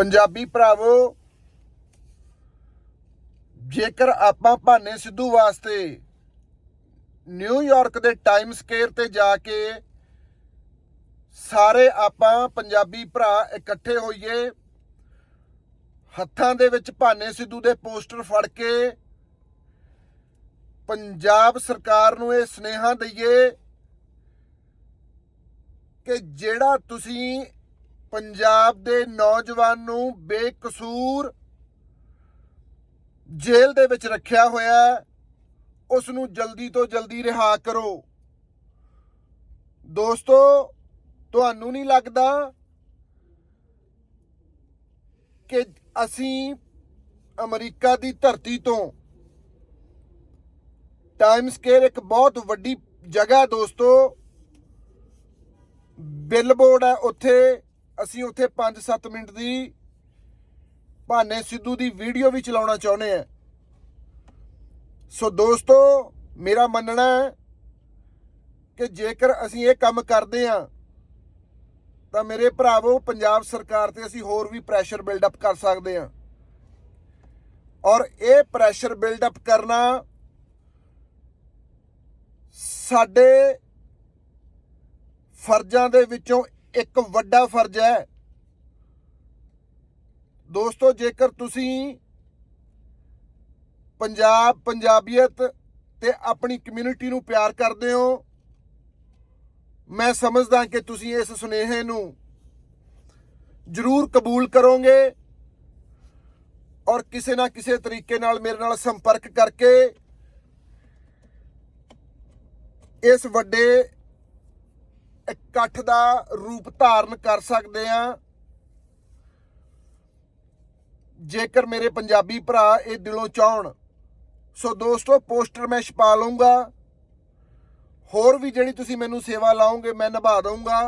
ਪੰਜਾਬੀ ਭਰਾਵੋ, ਜੇਕਰ ਆਪਾਂ ਭਾਨੇ ਸਿੱਧੂ ਵਾਸਤੇ ਨਿਊਯਾਰਕ ਦੇ ਟਾਈਮ ਸਕੁਏਅਰ ਤੇ ਜਾ ਕੇ ਸਾਰੇ ਆਪਾਂ ਪੰਜਾਬੀ ਭਰਾ ਇਕੱਠੇ ਹੋਈਏ, ਹੱਥਾਂ ਦੇ ਵਿੱਚ ਭਾਨੇ ਸਿੱਧੂ ਦੇ ਪੋਸਟਰ ਫੜ ਕੇ ਪੰਜਾਬ ਸਰਕਾਰ ਨੂੰ ਇਹ ਸਨੇਹਾ ਦਈਏ ਕਿ ਜਿਹੜਾ ਤੁਸੀਂ ਪੰਜਾਬ ਦੇ ਨੌਜਵਾਨ ਨੂੰ ਬੇਕਸੂਰ ਜੇਲ੍ਹ ਦੇ ਵਿੱਚ ਰੱਖਿਆ ਹੋਇਆ ਉਸ ਨੂੰ ਜਲਦੀ ਤੋਂ ਜਲਦੀ ਰਿਹਾ ਕਰੋ। ਦੋਸਤੋ, ਤੁਹਾਨੂੰ ਨਹੀਂ ਲੱਗਦਾ ਕਿ ਅਸੀਂ ਅਮਰੀਕਾ ਦੀ ਧਰਤੀ ਤੋਂ ਟਾਈਮ ਸਕੇਅਰ ਇੱਕ ਬਹੁਤ ਵੱਡੀ ਜਗ੍ਹਾ ਦੋਸਤੋ। ਬਿਲਬੋਰਡ ਹੈ ਉੱਥੇ। ਅਸੀਂ ਉੱਥੇ 5-7 ਮਿੰਟ ਦੀ ਭਾਨੇ ਸਿੱਧੂ ਦੀ ਵੀਡੀਓ ਵੀ ਚਲਾਉਣਾ ਚਾਹੁੰਦੇ ਆ ਸੋ ਦੋਸਤੋ, ਮੇਰਾ ਮੰਨਣਾ ਹੈ ਕਿ ਜੇਕਰ ਅਸੀਂ ਇਹ ਕੰਮ ਕਰਦੇ ਆ ਤਾਂ ਮੇਰੇ ਭਰਾਵੋ, ਪੰਜਾਬ ਸਰਕਾਰ ਤੇ ਅਸੀਂ ਹੋਰ ਵੀ ਪ੍ਰੈਸ਼ਰ ਬਿਲਡ ਅਪ ਕਰ ਸਕਦੇ ਆ ਔਰ ਇਹ ਪ੍ਰੈਸ਼ਰ ਬਿਲਡ ਅਪ ਕਰਨਾ ਸਾਡੇ ਫਰਜ਼ਾਂ ਦੇ ਵਿੱਚੋਂ ਇੱਕ ਵੱਡਾ ਫਰਜ਼ ਹੈ। ਦੋਸਤੋ, ਜੇਕਰ ਤੁਸੀਂ ਪੰਜਾਬ, ਪੰਜਾਬੀਅਤ ਤੇ ਆਪਣੀ ਕਮਿਊਨਿਟੀ ਨੂੰ ਪਿਆਰ ਕਰਦੇ ਹੋ, ਮੈਂ ਸਮਝਦਾ ਕਿ ਤੁਸੀਂ ਇਸ ਸੁਨੇਹੇ ਨੂੰ ਜ਼ਰੂਰ ਕਬੂਲ ਕਰੋਗੇ ਔਰ ਕਿਸੇ ਨਾ ਕਿਸੇ ਤਰੀਕੇ ਨਾਲ ਮੇਰੇ ਨਾਲ ਸੰਪਰਕ ਕਰਕੇ ਇਸ ਵੱਡੇ ਇਕੱਠ ਦਾ ਰੂਪ ਧਾਰਨ ਕਰ ਸਕਦੇ ਆ ਜੇਕਰ ਮੇਰੇ ਪੰਜਾਬੀ ਭਰਾ ਇਹ ਦਿਲੋਂ ਚਾਹਣ, ਸੋ ਦੋਸਤੋ, ਪੋਸਟਰ ਮੈਂ ਛਪਾ ਲਵਾਂਗਾ ਹੋਰ ਵੀ ਜਿਹੜੀ ਤੁਸੀਂ ਮੈਨੂੰ ਸੇਵਾ ਲਾਓਗੇ, ਮੈਂ ਨਿਭਾ ਦਊਂਗਾ।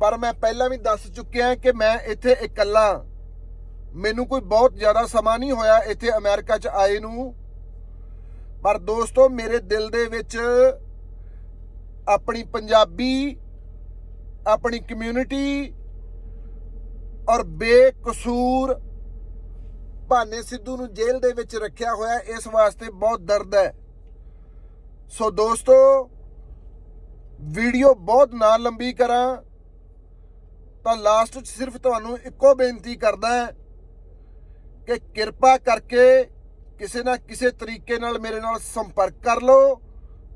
ਪਰ ਮੈਂ ਪਹਿਲਾਂ ਵੀ ਦੱਸ ਚੁੱਕਿਆ ਕਿ ਮੈਂ ਇੱਥੇ ਇਕੱਲਾ ਮੈਨੂੰ ਕੋਈ ਬਹੁਤ ਜ਼ਿਆਦਾ ਸਮਾਂ ਨਹੀਂ ਹੋਇਆ ਇੱਥੇ ਅਮਰੀਕਾ 'ਚ ਆਏ ਨੂੰ। ਪਰ ਦੋਸਤੋ, ਮੇਰੇ ਦਿਲ ਦੇ ਵਿੱਚ ਆਪਣੀ ਪੰਜਾਬੀ, ਆਪਣੀ ਕਮਿਊਨਿਟੀ ਔਰ ਬੇਕਸੂਰ ਭਾਨੇ ਸਿੱਧੂ ਨੂੰ ਜੇਲ੍ਹ ਦੇ ਵਿੱਚ ਰੱਖਿਆ ਹੋਇਆ ਇਸ ਵਾਸਤੇ ਬਹੁਤ ਦਰਦ ਹੈ। ਸੋ ਦੋਸਤੋ, ਵੀਡੀਓ ਬਹੁਤ ਨਾ ਲੰਬੀ ਕਰਾਂ ਤਾਂ ਲਾਸਟ 'ਚ ਸਿਰਫ ਤੁਹਾਨੂੰ ਇੱਕੋ ਬੇਨਤੀ ਕਰਦਾ ਹੈ ਕਿ ਕਿਰਪਾ ਕਰਕੇ ਕਿਸੇ ਨਾ ਕਿਸੇ ਤਰੀਕੇ ਨਾਲ ਮੇਰੇ ਨਾਲ ਸੰਪਰਕ ਕਰ ਲਓ।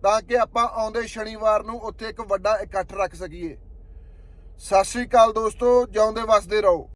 ਤਾਂ ਕਿ ਆਪਾਂ ਆਉਂਦੇ ਸ਼ਨੀਵਾਰ ਨੂੰ ਉੱਥੇ ਇੱਕ ਵੱਡਾ ਇਕੱਠ ਰੱਖ ਸਕੀਏ। ਸਤਿ ਸ਼੍ਰੀ ਅਕਾਲ ਦੋਸਤੋ, ਜਿਉਂਦੇ ਵਸਦੇ ਰਹੋ।